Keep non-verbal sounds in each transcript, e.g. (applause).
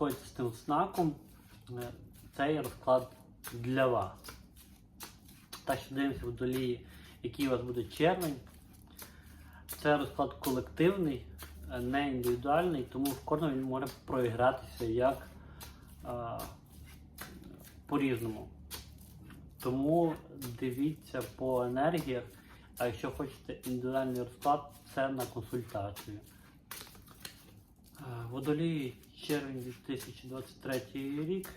сходите з тим знаком, е, цей розклад для вас. Так що дивимося в долі, який у вас буде червень. Це розклад колективний, е, не індивідуальний, тому в кожному він може проігратися як е, по-різному. Тому дивіться по енергіях, а якщо хочете індивідуальний розклад, це на консультацію. Водолій червень 2023 рік.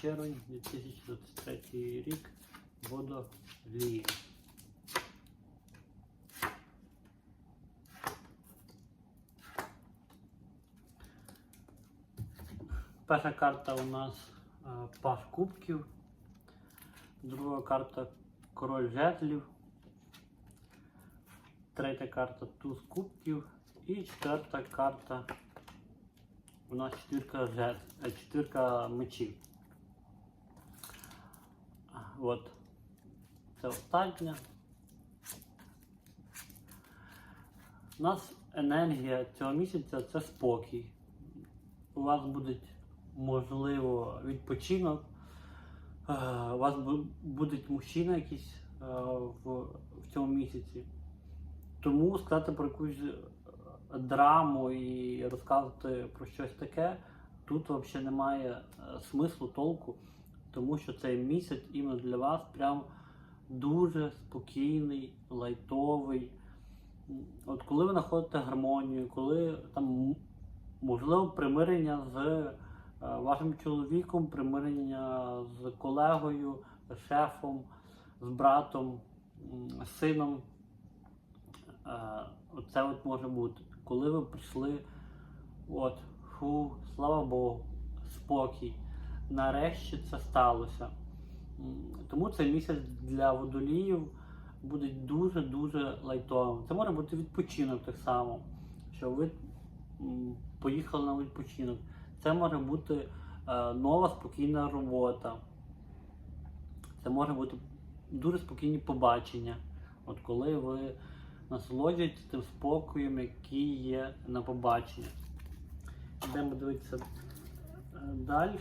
Червень 2023 рік. Водолій. Перша карта у нас е, кубків. Друга карта король жезлів. Третя карта туз кубків. І четверта карта у нас четвірка жез, е, четвірка мечів. От. Це остання. У нас енергія цього місяця це спокій. У вас буде можливо відпочинок. Е, У вас бу- буде мужчина якийсь е, в, цьому місяці. Тому сказати про якусь драму і розказувати про щось таке, тут взагалі немає е, смислу, толку, тому що цей місяць іменно для вас прям дуже спокійний, лайтовий. От коли ви знаходите гармонію, коли там можливо примирення з е, вашим чоловіком, примирення з колегою, шефом, з братом, сином. Е, Оце от може бути. Коли ви прийшли, от, фу, слава Богу, спокій. Нарешті це сталося. Тому цей місяць для водоліїв буде дуже-дуже лайтовим. Це може бути відпочинок так само, що ви поїхали на відпочинок. Це може бути е, нова спокійна робота. Це може бути дуже спокійні побачення. От коли ви насолоджуєтесь тим спокоєм, який є на побаченні. Йдемо дивитися е, далі.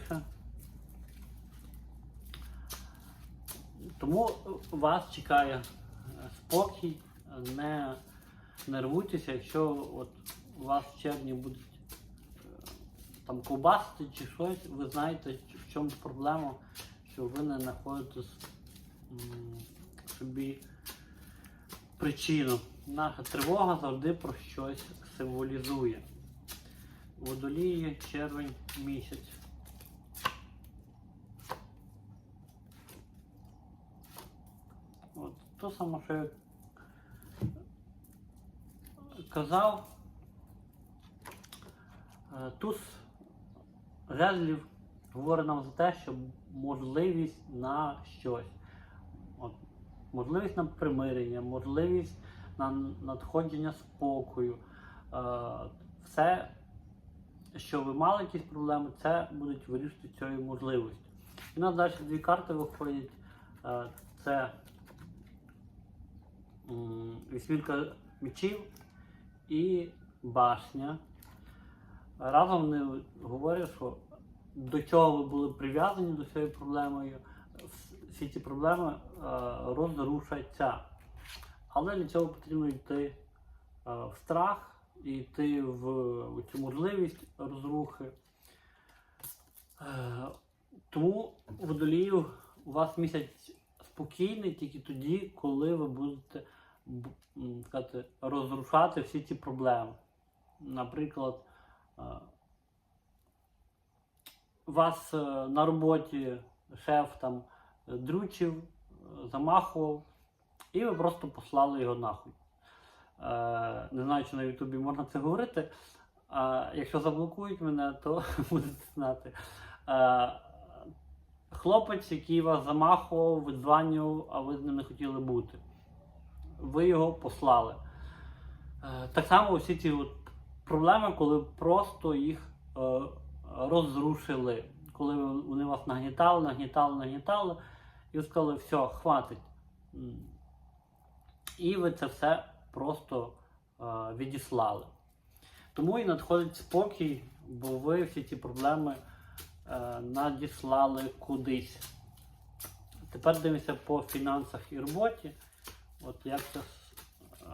Тому вас чекає е, спокій, не нервуйтеся, якщо от у вас в червні будуть е, там ковбасити чи щось, ви знаєте, в чому проблема, що ви не знаходите собі причину. Наша тривога завжди про щось символізує. Водолії червень місяць. От, то саме, що я казав. Е, Туз жезлів говорить нам за те, що можливість на щось. От, можливість на примирення, можливість на надходження спокою. Е, все, що ви мали якісь проблеми, це будуть вирішити цією можливістю. І нас далі дві карти виходять. Е, Це вісьмірка мечів і башня. Разом вони говорять, що до чого ви були прив'язані до цієї проблемою, вс- всі ці проблеми е, розрушаться. Але для цього потрібно йти е, в страх, йти в, цю можливість розрухи. Е, тому водолію у вас місяць спокійний тільки тоді, коли ви будете сказати, розрушати всі ці проблеми. Наприклад, е, вас на роботі шеф там дрючив, замахував, і ви просто послали його нахуй. Е, Не знаю, чи на Ютубі можна це говорити. А якщо заблокують мене, то (laughs) будете знати. Е, Хлопець, який вас замахував, видзванював, а ви з ним не хотіли бути. Ви його послали. Е, Так само всі ці от проблеми, коли просто їх розрушили. Коли вони вас нагнітали, нагнітали, нагнітали, і сказали, все, хватить. І ви це все просто е, відіслали. Тому і надходить спокій бо ви всі ці проблеми е, надіслали кудись. Тепер дивимося по фінансах і роботі. От як ця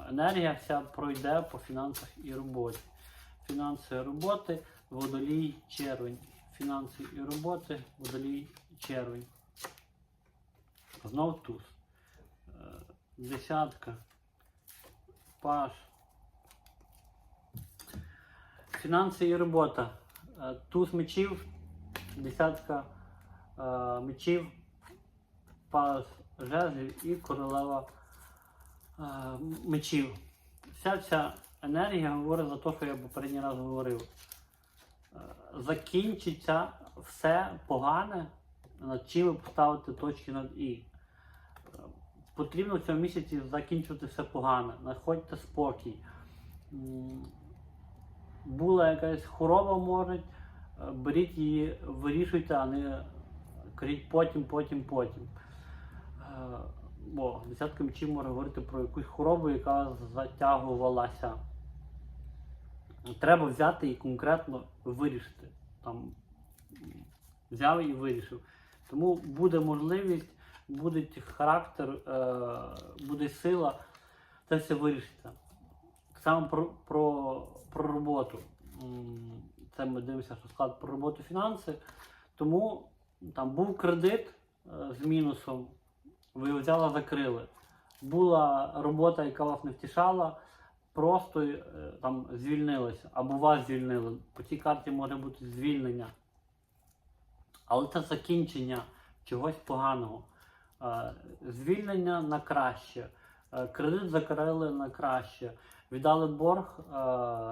енергія вся пройде по фінансах і роботі. Фінанси і роботи, водолій, червень. Фінанси і роботи, водолій, червень. Знов туз. Десятка. Паш. Фінанси і робота. Е, Туз мечів, десятка е, мечів, пас жезлів і королева е, мечів. Вся ця енергія говорить за те, що я попередній раз говорив. Закінчиться все погане, над чим ви поставите точки над І. Е, Потрібно в цьому місяці закінчувати все погане. Знаходьте спокій. Була якась хвороба, може, е, беріть її, вирішуйте, а не кажіть потім, потім, потім. Е, Бо десятка мечів може говорити про якусь хворобу, яка затягувалася. Треба взяти і конкретно вирішити. Там, взяв і вирішив. Тому буде можливість, буде характер, е, буде сила, це все вирішиться. Само про, про, про роботу. Це ми дивимося, що склад про роботу фінанси. Тому там був кредит е, з мінусом, ви його взяли, закрили. Була робота, яка вас не втішала, просто е, там звільнилися, або вас звільнили. По цій карті може бути звільнення. Але це закінчення чогось поганого. Е, Звільнення на краще. Е, Кредит закрили на краще. Віддали борг е,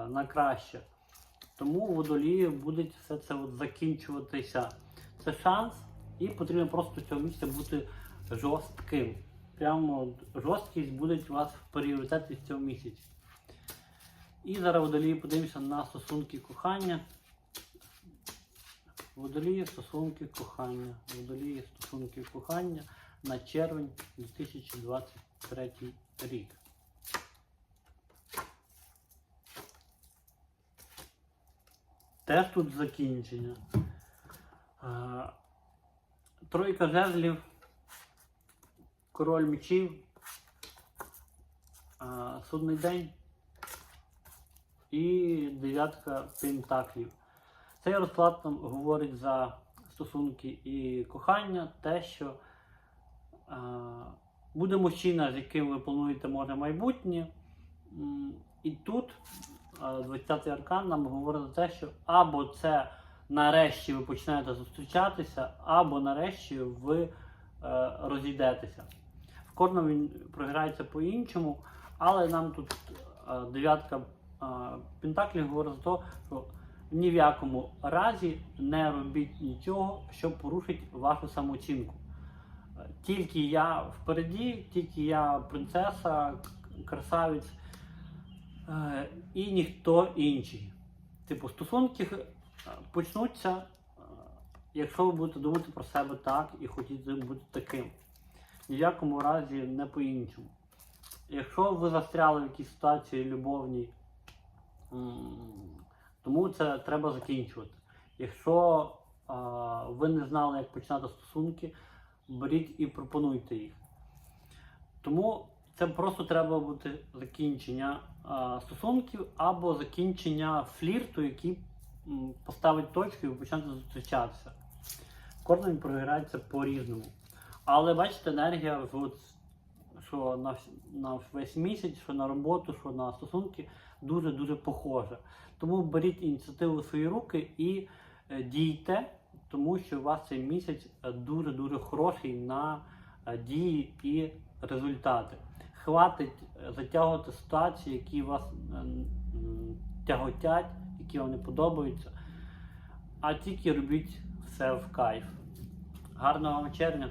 на краще. Тому водолії буде все це от закінчуватися. Це шанс, і потрібно просто цього місця бути жорстким. Прямо жорсткість буде у вас в пріоритеті в цьому місяці. І зараз водолії подивимося на стосунки кохання. Водолії стосунки кохання. Водолії стосунки кохання на червень 2023 рік. Теж тут закінчення. Тройка жезлів, король мечів, судний день і дев'ятка пентаклів. Цей розклад нам говорить за стосунки і кохання, те, що буде мужчина, з яким ви плануєте може майбутнє. І тут е, 20-й аркан нам говорить за те, що або це нарешті ви починаєте зустрічатися, або нарешті ви е, розійдетеся. В кожному він програється по-іншому, але нам тут е, дев'ятка е, пентаклів говорить за те, що ні в якому разі не робіть нічого, що порушить вашу самооцінку. Тільки я впереді, тільки я принцеса, красавець е, і ніхто інший. Типу, стосунки е, почнуться, е, якщо ви будете думати про себе так і хотіти бути таким. Ні в якому разі не по-іншому. Якщо ви застряли в якійсь ситуації любовній, тому це треба закінчувати. Якщо ви не знали, як починати стосунки, беріть і пропонуйте їх. Тому це просто треба бути закінчення а, стосунків або закінчення флірту, який м, поставить точку і почнете зустрічатися. Кожен програється по-різному. Але бачите, енергія, от, що на, на весь місяць, що на роботу, що на стосунки, дуже-дуже похожа. Тому беріть ініціативу в свої руки і е, дійте, тому що у вас цей місяць е, дуже-дуже хороший на е, дії і результати. Хватить е, затягувати ситуації, які вас тяготять, які вам не подобаються, а тільки робіть все в кайф. Гарного вам червня!